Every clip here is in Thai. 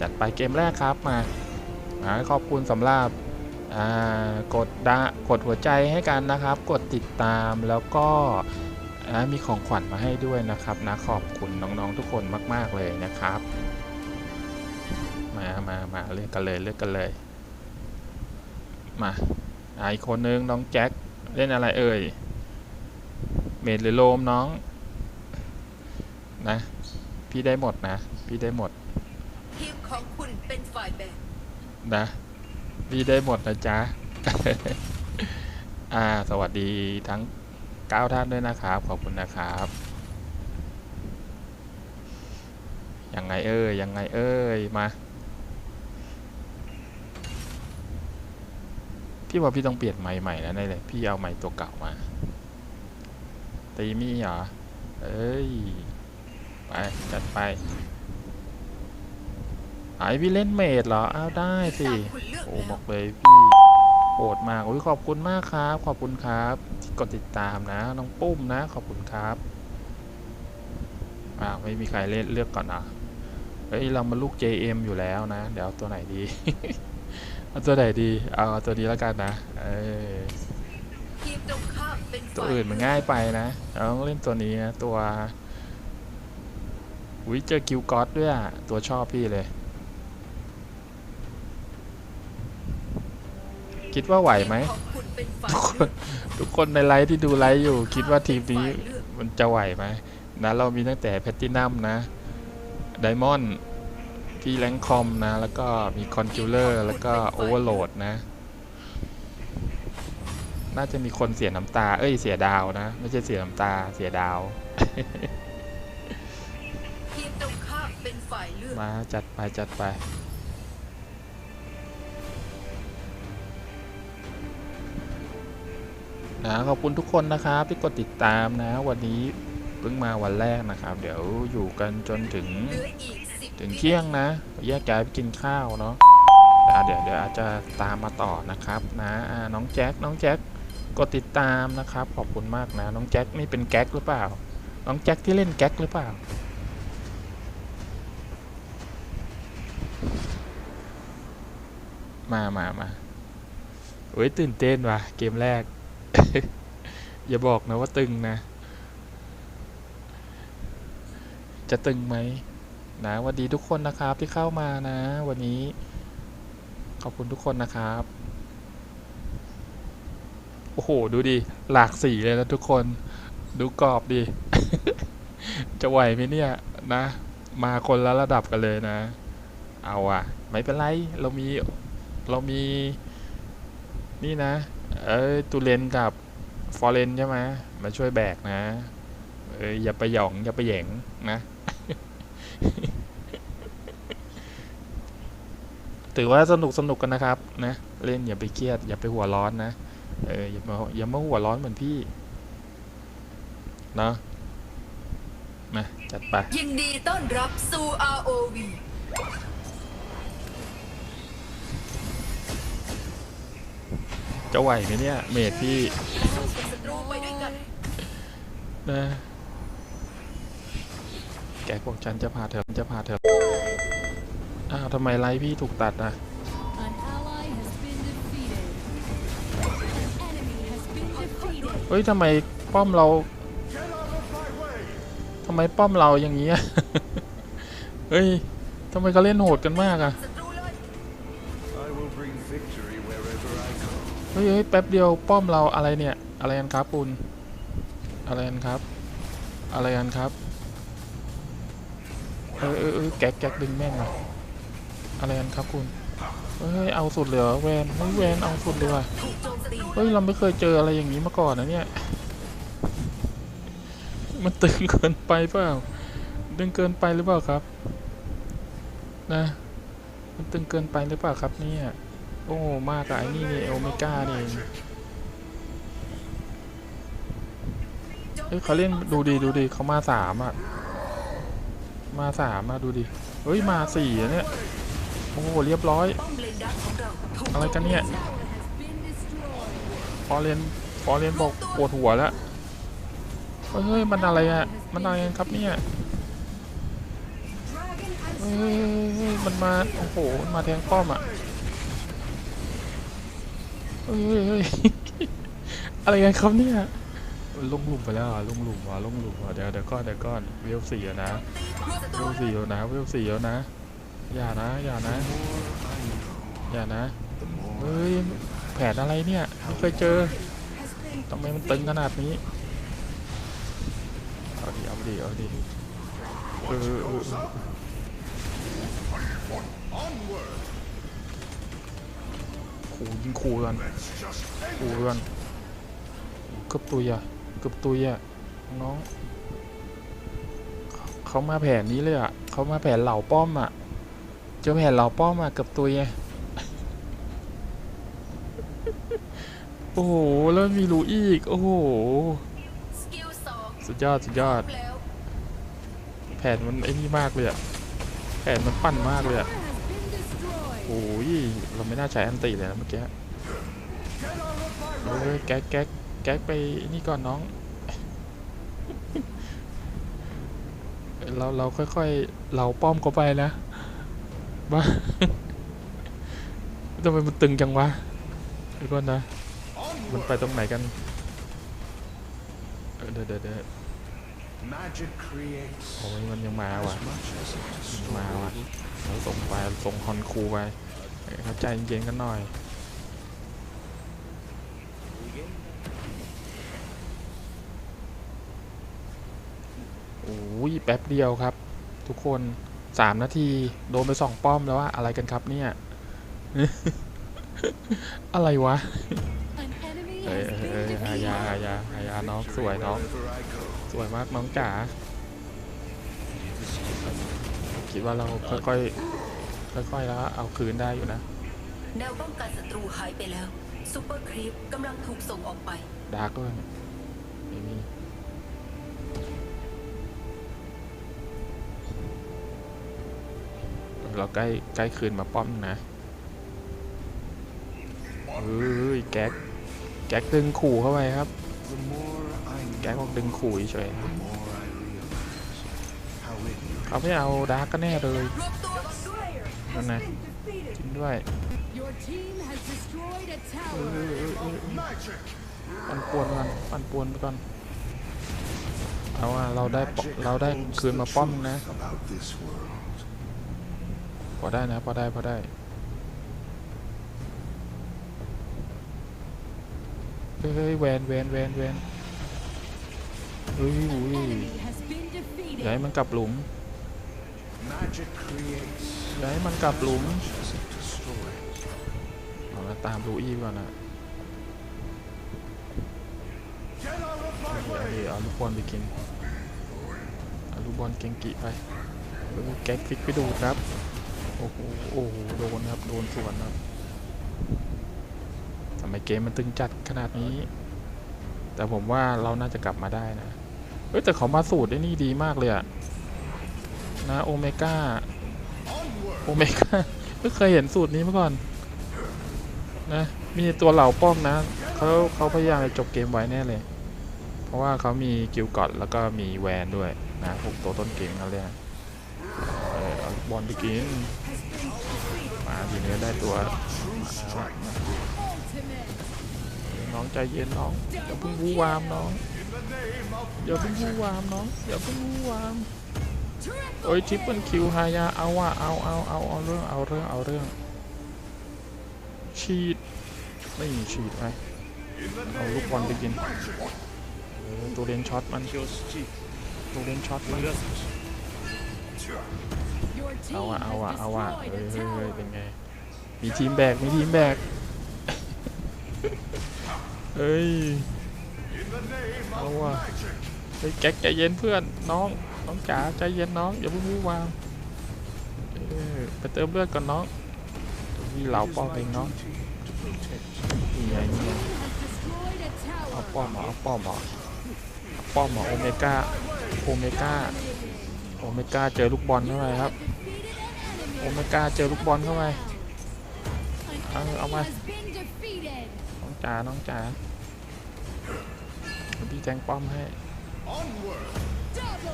จัดไปเกมแรกครับมาอ่าขอบคุณสำหรับกดดะกดหัวใจให้กันนะครับ กดติดตามแล้วก็มีของขวัญมาให้ด้วยนะครับนะขอบคุณน้องๆทุกคนมาก ๆ เลยนะครับ มามามาเลือกกันเลยเลือกกันเลย มาอ่าอีกคนนึงน้องแจ็คเล่นอะไรเอ่ยเมดหรือโลมน้องนะ พี่ได้หมดนะ พี่ได้หมด ทีมของคุณเป็น ฝ่ายแบ่งนะพี่ได้หมดนะจ๊ะ อ่า สวัสดีทั้ง9ท่านด้วยนะครับ ขอบคุณนะครับ ยังไงเอ่ยยังไงเอ่ยมา พี่ว่าพี่ต้องเปลี่ยนไม้ใหม่แล้วแน่เลย พี่เอาไม้ตัวเก่ามา ตีมี่เหรอ เอ้ย ไป จัดไป ไอพี่เล่นเมดเหรอ อ้าวได้สิตามคุณเลือกโอ้แล้วบอกเลยพี่โหดมากโอ้ยขอบคุณมากครับ ขอบคุณครับที่กดติดตามนะ น้องปุ้มนะ ขอบคุณครับ อ้าวไม่มีใครเล่นเลือกก่อนอะเฮ้ยเรามาลูก JM อยู่แล้วนะ เดี๋ยวเอาตัวไหนดี เอาตัวไหนดี เอาเอาตัวนี้แล้วกันนะ เออทีมตรงข้ามเป็นตัวฝ่ายอื่นมันง่ายไปนะเราต้องเล่นตัวนี้นะ ตัวอุ้ยเจอกิลก๊อตด้วยอะตัวชอบพี่เลย คิดว่าไหวไหมทีของคุณเป็นฝ่ายทุกคเลือนกทุกคนในไลฟ์ที่ดูไลฟ์อยู่ คิดว่าทีมนี้มันจะไหวไหมนะเรามีตั้งแต่แพตตินัมนะไดมอนด์พี่แรงคอมนะ แล้วก็มีคอนคิวเลอร์แล้วก็โอเวอร์โหลดนะ น่าจะมีคนเสียน้ำตา เอ้ยเสียดาวนะ ไม่ใช่เสียน้ำตาเสียดาวทีมตรงข้ามเป็นฝ่ายเลือกมาจัดไปจัดไป นะขอบคุณทุกคนนะครับที่กดติดตามนะ วันนี้เพิ่งมาวันแรกนะครับ เดี๋ยวอยู่กันจนถึงถึงเที่ยงนะแยกย้ายไปกินข้าวเนาะเดี๋ยวเดี๋ยวอาจจะตามมาต่อนะครับนะน้องแจ็คน้องแจ็คกดติดตามนะครับ ขอบคุณมากนะ น้องแจ็คนี่เป็นแก๊กหรือเปล่า น้องแจ็คที่เล่นแก๊กหรือเปล่ามามามาเฮ้ยตื่นเต้นว่ะ เกมแรก อย่าบอกนะว่าตึงนะ จะตึงไหมนะวัสดีทุกคนนะครับที่เข้ามานะ วันนี้ ขอบคุณทุกคนนะครับ โอ้โห ดูดิ หลากสีเลยนะทุกคน ดูกรอบดิ จะไหวไหมเนี่ยนะ มาคนละระดับกันเลยนะ เอาอะไม่เป็นไร เรามี เรามี นี่นะ เอ้ยตูเลนกับฟอร์เรนใช่ไหมมาช่วยแบกนะเอ้ยอย่าไปหยองอย่าไปแหยงนะถือว่าสนุกสนุกกันนะครับนะเล่นอย่าไปเครียด อย่าไปหัวร้อนนะเอออย่ามาอย่ามาหัวร้อนเหมือนพี่เนาะมาจัดไปยินดีต้อนรับสู่ ROV จะไหวไหมเนี่ย เมดพี่นะแกบอกฉันจะพาเธอจะพาเธอ อ้าวทำไมไลฟ์พี่ถูกตัดอะเฮ้ยทำไมป้อมเราทำไมป้อมเราอย่างนี้ เฮ้ยทำไมเขาเล่นโหดกันมากอะ ฮ้ยเฮ้ยแป๊บเดียวป้อมเราอะไรเนี่ย อะไรกันครับคุณ อะไรกันครับ อะไรกันครับ เออเออเออแก๊กแก๊กดึงแม่งอะอะไรกันครับคุณ เฮ้ยเอาสุดเลยเหรอแวนเฮ้ยแวนเอาสุดเลยว่ะเฮ้ยเราไม่เคยเจออะไรอย่างนี้มาก่อนนะเนี่ย มันตึงเกินไปเปล่าตึงเกินไปหรือเปล่าครับ นะ มันตึงเกินไปหรือเปล่าครับเนี่ย โอ้มากอะไอ้นี่นี่โอเมก้านี่เองเฮ้ยเขาเล่นดูดีดูดีเขามาสามอะมาสามอะดูดิเฮ้ยมาสี่เนี่ยโอ้โหเรียบร้อย อะไรกันเนี่ยฟอเรนฟอเรนบอกปวดหัวแล้วเฮ้ยมันอะไรอะมันอะไรกันครับเนี่ยเฮ้ยเฮ้ยมันมาโอ้โหมันมาแทงป้อมอะ เฮ้ยเฮ้ยอะไรกันครับเนี่ยลงหลุมไปแล้วอะลงหลุมว่ะลงหลุมว่ะเดี๋ยวเดี๋ยวก่อนเดี๋ยวก่อนเวลสี่นะเวลสี่แล้วนะเวลสี่แล้วนะ อย่านะอย่านะอย่านะเฮ้ยแผนอะไรเนี่ยไม่เคยเจอทำไมมันตึงขนาดนี้เอาดิเอาดิเอาดิเออ เออเออขู่ยิงขู่กันขู่กันเกือบตุยอะเกือบตุยอะน้องเขามาแผนนี้เลยอะเขามาแผนเหล่าป้อมอะเจอแผนเหล่าป้อมอะเกือบตุยไงโอ้โหแล้วมีรูอีกโอ้โหสุดยอดสุดยอด แผนมันไอ้นี่มากเลยอะแผนมันปั้นมากเลยอะ เราไม่น่าใช้อันติเลยนะเมื่อกี้เฮ้ยแก๊กแก๊กแก๊กไปนี่ก่อนน้อง เราเราค่อยๆ เราป้อมเขาไปนะบ้าทำไมมันตึงจังวะเดี๋ยวก่อนนะ มันไปตรงไหนกันเออเดี๋ยวเดี๋ยวเดี๋ยว Magic creates โอ้ยมันยังมาว่ะ as much as it มา destroys. ว่ะเราส่งไปส่งฮอนคูไป เข้าใจเย็นกันหน่อยโอ้ยแป๊บเดียวครับ ทุกคนสามนาที โดนไปสองป้อมแล้วว่าอะไรกันครับเนี่ย อะไรวะเอ้ยเอ้ยเอายา defeated. หายาหายาน้องสวยน้องสวยมากน้องจ๋าคิดว่าเราค่อยๆ ค่อยๆแล้วเอาคืนได้อยู่นะ แนวป้องกันศัตรูหายไปแล้วซูเปอร์ครีปกำลังถูกส่งออกไป ดาร์กด้วยไม่มีเราใกล้ใกล้คืนมาป้อมนะเฮ้ยแก๊กแก๊กดึงขู่เข้าไปครับ The more I แก๊ก know, บอกดึงขู่เฉย the more I realize how ignorant เขาไม่เอาดาร์กก็แน่เลยรวบตัว นั่นนะจริงด้วย Your team has destroyed a เอ tower. อเออเออเออปั่นป่วนก่อนปั่นป่วนไปก่อนเอาว่าเราได้ป Magic เราได้ holds คืน the มาป้อม truth นะ about this world. พอได้นะพอได้พอได้เฮ้ยเฮ้ยแวนแวนแวนแวนเฮ้ย An อุ้ย enemy has been อย่าให้ defeated. มันกลับหลุม Magic creates อย่าให้มันกลับหลุมเอาละตามลูอี้ก่อนนะเอาดิเอาลูกบอลไปกินเอาลูกบอลเก่งกิไปเออแก๊กฟิกไปดูครับ โอ้โหโอ้โหโดนครับ โดนสวนครับทำไมเกมมันตึงจัดขนาดนี้ แต่ผมว่าเราน่าจะกลับมาได้นะ เอ้ยแต่เขามาสูตรได้นี่ดีมากเลยอะนะโอเมก้า โอเมก้าไม่เคยเห็นสูตรนี้มาก่อน นะ มีตัวเหล่าป้อมนะเขาเขาพยายามจะจบเกมไว้แน่เลย เพราะว่าเขามีกิลกอดแล้วก็มีแวนด้วยนะพวกตัวต้นเกมนั่นเลยนะเอลูกบอลไปกินมาทีนี้ได้ตัวน้องใจเย็นน้องอย่าเพิ่งวู่วามน้องอย่าเพิ่งวู่วามน้องอย่าเพิ่งวู่วาม โอ้ยทริปเปิลคิวฮายาเอาว่ะเอาเอาเอาเอาเรื่องเอาเรื่องเอาเรื่องฉีดไม่ฉีดไปเอาลูกบอลไปกินตัวเลี้ยงช็อตมันตัวเลี้ยงช็อตมันเอาว่ะเอาว่ะเอาว่ะเฮ้ยเฮ้ยเฮ้ยเป็นไงมีทีมแบกมีทีมแบกเฮ้ยเอาว่ะเฮ้ยแก๊กใจเย็นเพื่อนน้อง น้องจ๋าใจเย็นน้องอย่าเพิ่งวู่วามไปเติมเลือดก่อนน้องยวพี่เหล่าป้อมเองน้องนี่ไงไงเอาป้อมเหรอเอาป้อมเหรอเอาป้อมเหรอโอเมก้าโอเมก้าโอเมก้าเจอลูกบอลเข้าไปครับโอเมก้าเจอลูกบอลเข้าไป An Ang- enemy ang- has been defeated. น้องจ๋าน้องจ๋าพี่แทงป้อมให้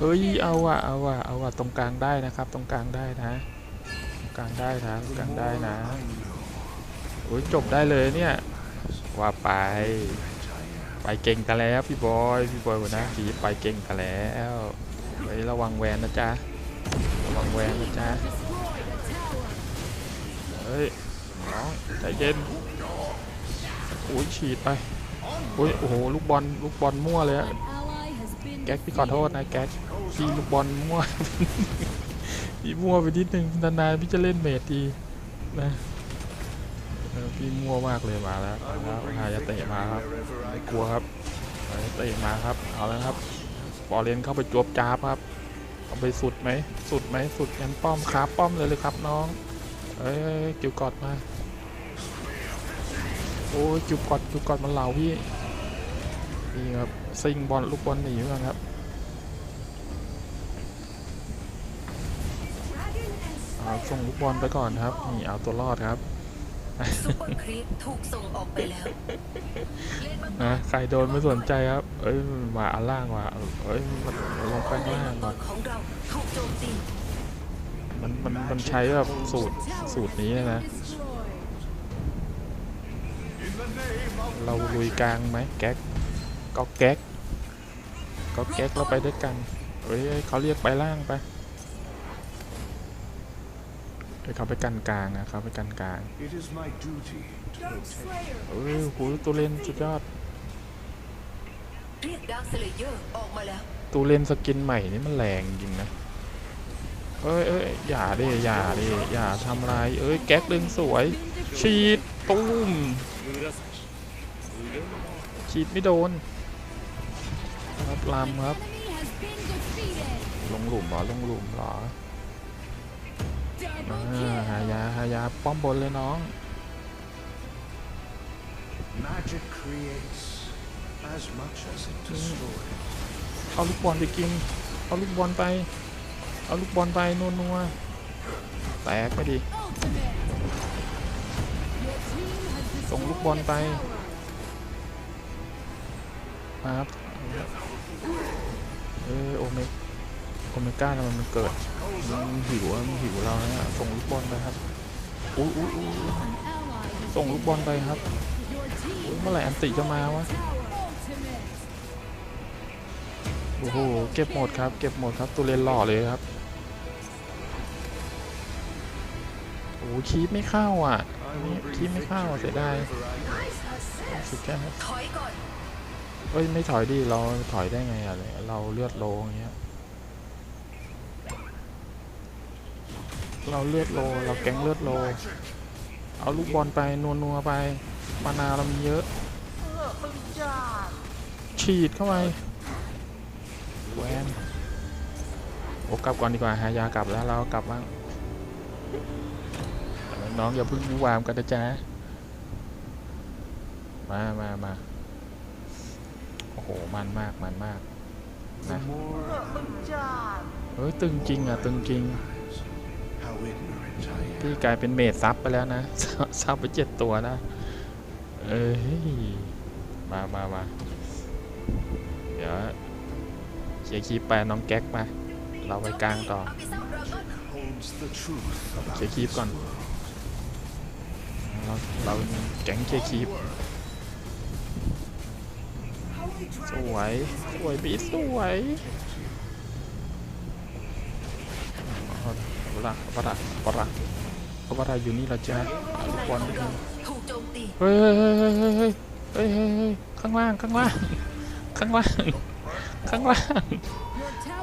เอ้ยเอาว่ะเอาว่ะเอาว่ะตรงกลางได้นะครับ ตรงกลางได้นะตรงกลางได้นะตรงกลางได้นะโอ้ยจบได้เลยเนี่ยว่าไป ไปเก่งกันแล้วพี่บอยพี่บอยหัวหน้าทีไปเก่งกันแล้วเฮ้ระวังแวนนะจ๊ะระวังแวนนะจ๊ะเฮ้ยน้องใจเย็นโอ้ยฉีดไปโอ้ยโอ้โหลูกบอลลูกบอลมั่วเลยอะ แก๊กพี่ขอโทษนะแก๊กพี่ลูกบอลมั่วพี่มั่วไปนิดนึงนานๆพี่จะเล่นเมดดีนะพี่มั่วมากเลยมาแล้วมา I แล้ว will bring หายาเตะมาครับไม่กลัวครับหายาเตะมาครับเอาแล้วครับบอลเลนเข้าไปจวบจ้าบครับเอาไปสุดไหมสุดไหมสุดยันป้อมขาป้อมเลยเลยครับน้องเอ้ยเอ้ยเอ้ยกิวกอดมาโอ้ยกิวกอดกิวกอดมันเหล่าพี่ นี่ครับซิงบอลลูกบอลหนีเหมือนกันครับเอาส่งลูกบอลไปก่อนครับนี่เอาตัวรอดครับซูเปอร์ครีปถูกส่งออกไปแล้วเลนมังกรนะใครโดนไม่สนใจครับ เอ้ยมาอันล่างว่ะเอ้ยมันลงไปข้างเลนล่ามังงกว่ะรของเราถูกโจมตีมันมันมันใช้แบบสูตร Tower สูตรนี้เลยนะ destroyed. เราลุยกลางไหมแก๊ก ก็แก๊กก็แก๊กเราไปด้วยกันเอ้ยเอ้ยเขาเรียกไปล่างไปเอ้ยเขาไปกันกลางนะเขาไปกันกลาง It is my duty to Dark protect. Slayer. เอ้ยโหตัวเล่นสุดยอดเรียกดาร์คสเลเยอร์ออกมาแล้วตัวเล่นสกินใหม่นี่มันแรงจริงนะเอ้ยเอ้ยอย่าดิอย่าดิอย่าทำไรายเอ้ยแก๊กดึงสวย ฉีดตุ้มฉีดไม่โดน ครับลามครับ Enemy has been defeated. ลงหลุมเหรอลงหลุมเหรอ Double อ่าหา kill. ยาหายาป้อมบนเลยน้อง Magic creates as much as it destroys. เอาลูกบอลไปกิน เอาลูกบอลไป เอาลูกบอลไปนัวนัวๆแตกไปดิ Ultimate. Your team has ส่งลูก destroyed บอล a ไป tower. มาครับ เออโอเมกโอเมก้าทำไมมันเกิดมันหิวอะมันหิวเราเนะส่งลูกบอลไปครับอุ้ยอุ้ยส่งลูกบอลไปครับเมื่อไหร่อันติจะมาวะโอ้โหเก็บหมดครับ เก็บหมดครับตัวเลนหล่อเลยครับโอ้คีบไม่เข้าอะคีบไม่เข้าเสียดายสุดแค่ครับ เอ้ยไม่ถอยดิเราถอยได้ไงอะเราเลือดโลอย่างเงี้ยเราเลือดโลเราแก๊งเลือดโล เอาลูกบอลไปนัวนัวไปมานาเรามีเยอะฉีดเข้าไปแวนโอ้กลับก่อนดีกว่าหายากลับแล้วเรากลับบ้างน้องอย่าเพึ่งวามกันนะจ๊ะมามามา มันมากมันมาก The more I เฮ้ยตึงจริงอะตึงจริง realize how ignorant I am. พี่กลายเป็นเมดซับไปแล้วนะซับไปเจ็ดตัวนะเอ้ยมามามาเดี๋ยวเคลียร์คีปไปน้องแก๊กมา เราไปกลางต่อเอาไปเศร้าดราก้อน Holds the truth เคลีย about ร์คีปก่อนเราเราเป็นแก๊งเคลียร์คีป สวยสวยปีสวยปะระปะระปะระปะระอยู่นี่เราจะทุกคนเฮ้ยเฮ้ยเฮ้ยเฮ้ยเฮ้ยข้างล่างข้างล่างข้างล่างข้างล่าง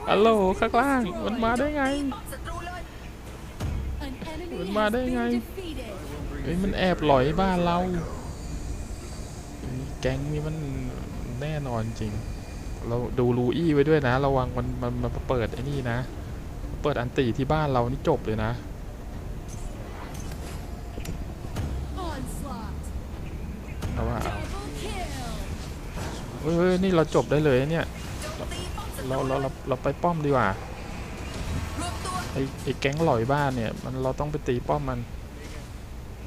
อัลโหลข้างล่างมันมาได้ไงมันมาได้ไงเฮ้ยมันแอบหลอยบ้านเราแกงนี่มัน แน่นอนจริง เราดูลูอี้ไว้ด้วยนะ ระวังมันมันมันเปิดไอ้นี่นะ เปิดอันตีที่บ้านเรานี่จบเลยนะเอาว่าเฮ้ยนี่เราจบได้เลยเนี่ยเราเราเราเราไปป้อมดีกว่าไอ้ไอ้แก๊งหลอยบ้านเนี่ย มันเราต้องไปตีป้อมมัน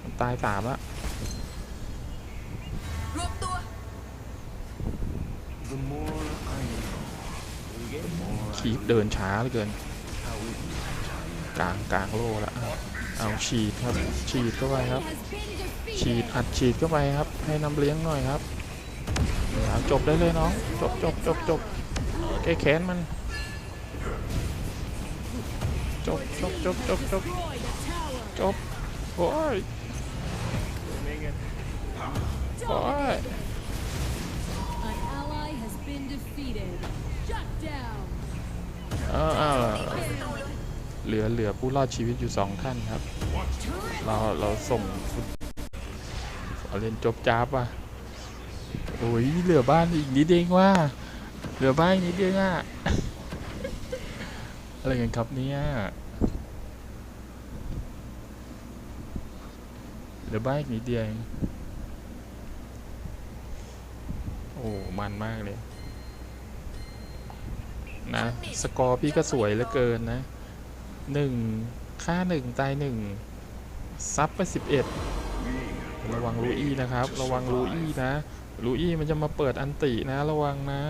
มันตายสามละ รวมตัว The more I know, the คีบเดินช้าเหลือเกิน กลางกลางโลล้วเอาฉีดครับ ฉีดเข้าไปครับ ฉีดอัดฉีดเข้าไปครับ ให้น้ำเลี้ยงหน่อยครับเอาจบได้เลยน้อง จบจบจบจบแก้แค้นมัน จบจบจบจบจบจบโอ้ยโอ้ย เหลือเหลือผู้รอดชีวิตอยู่สองท่านครับ เราเราส่งฟุตเอาเล่นจบจ้าบว่ะโอ้ยเหลือบ้านอีกนิดเองว่า เหลือบ้านอีกนิดเดียวอะอะไรกันครับเนี่ยเหลือบ้านอีกนิดเดียวเองโอ้ มันมากเลย นะ สกอร์พี่ก็สวยเหลือเกินนะ หนึ่งค่าหนึ่งตายหนึ่งซับไปสิบเอ็ดระวังลูอี้นะครับ ระวังลูอี้นะลูอี้มันจะมาเปิดอันตินะ ระวังนะ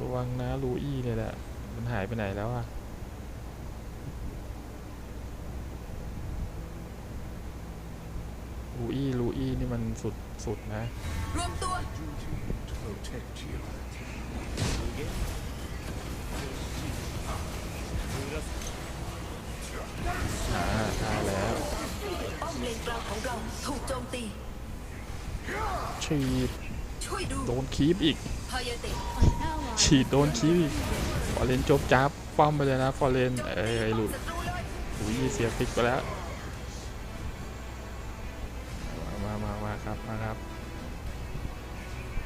ระวังนะลูอี้เนี่ยแหละมันหายไปไหนแล้วอะลูอี้ลูอี้นี่มันสุดสุดนะรวมตัว อ่าได้แล้วป้อมเลนกลางของเราถูกโจมตี ฉีดช่วยดูโดนคีบอีกพายาเตะ An ally ฉีดโดนคีบอีกฟอร์เรนจบจับป้อมไปเลยนะฟอร์เรนเอ้ยไอ้หลุดศัตรูเลยอุ้ยเสียฟิกไปแล้ว มามามาครับมาครับ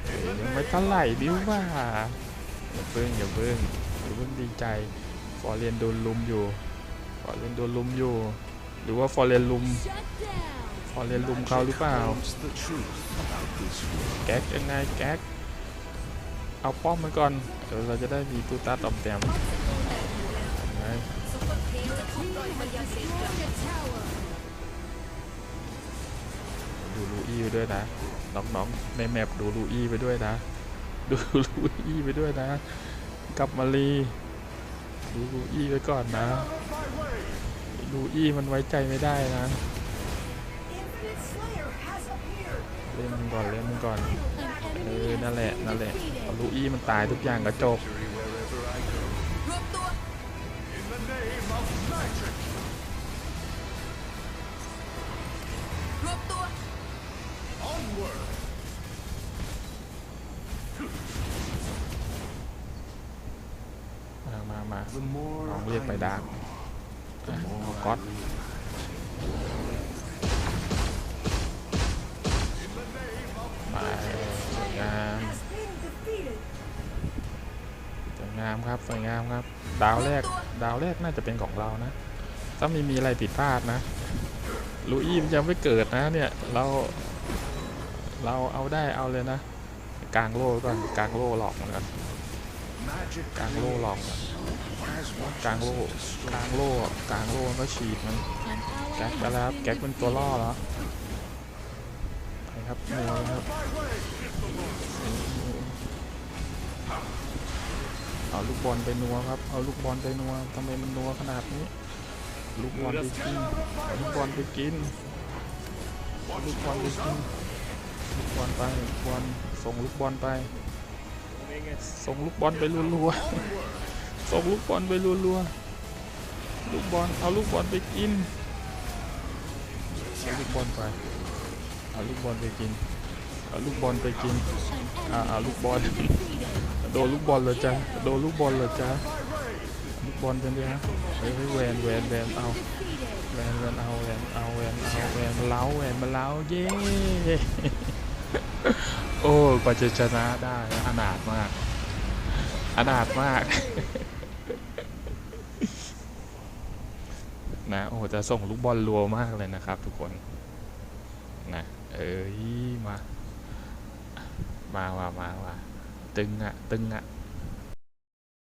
เอ้ยยังไม่เท่าไหร่ดิ้วว่าอย่าเพิ่งอย่าเพิ่งอย่าเพิ่งดีใจฟอร์เรนโดนลุมอยู่ฟ อเรนโดนลุมอยู่ หรือว่าฟอร์เรนลุม ฟอร์เรนลุมเขาหรือเปล่า แก๊กยังไงแก๊ก เอาป้อมมันก่อน เดี๋ยวเราจะได้มีตูตาตอมแต้มไงซุปเปอมเตะกลับ Destroy the tower. ดูลูอี้ไปด้วยนะ น้องๆ ในแมปดูลูอี้ไปด้วยนะ ดูลูอี้ไปด้วยนะกลับมาลีดูลูอี้ไปก่อนนะ ลูอี้มันไว้ใจไม่ได้นะ เล่นมันก่อนเล่นมันก่อนเออนั่นแหละนั่นแหละพอลูอี้มันตายทุกอย่างก็จบมามามา The more น้องเรียกไปดาร์ก know, อะ the more เอา I ก๊อตไปสวยงามสวยงามครับสวยงามครับ ดาวแรกดาวแรกน่าจะเป็นของเรานะ ถ้าไม่มีอะไรผิดพลาดนะลูอี้มันยังไม่เกิดนะเนี่ยเรา เราเอาได้เอาเลยนะกลางโล่ก่อนกลางโล่หลอกมันก่อน Magic กลางโล่หลอกก่อน กลางโล่กลางโล่กลางโล่ก็ฉีดมันแก๊กไปแล้วครับแก๊กเป็นตัวล่อ defeated. แล้วไปครับนัวครับเอาลูกบอลไปนัวครับเอาลูกบอลไปนัวทำไมมันนัวขนาดนี้ลูกบอลไปกินลูกบอลไปกินลูกบอลไปกินลูกบอลไปบอลส่งลูกบอลไป ส่งลูกบอลไปรัวๆ ส่งลูกบอลไปรัวๆ ลูกบอล เอาลูกบอลไปกิน เอาลูกบอลไป เอาลูกบอลไปกิน เอาลูกบอลไปกิน อ่าเอาลูกบอล โดนลูกบอลเหรอจ๊ะโดนลูกบอลเหรอจ๊ะลูกบอลเป็นไงฮะเฮ้ยเฮ้ยแหวนแหวนแหวนเอาแหวนแหวนเอาแหวนเอาแหวนเอาแหวนมาเล้าแหวนมาเล้าเย้ โอ้กว่าจะชนะได้อนาถมากอนาถมาก นะโอ้จะส่งลูกบอลรัวมากเลยนะครับ ทุกคนนะเอ้ยมา มามามามาตึงอะตึงอะ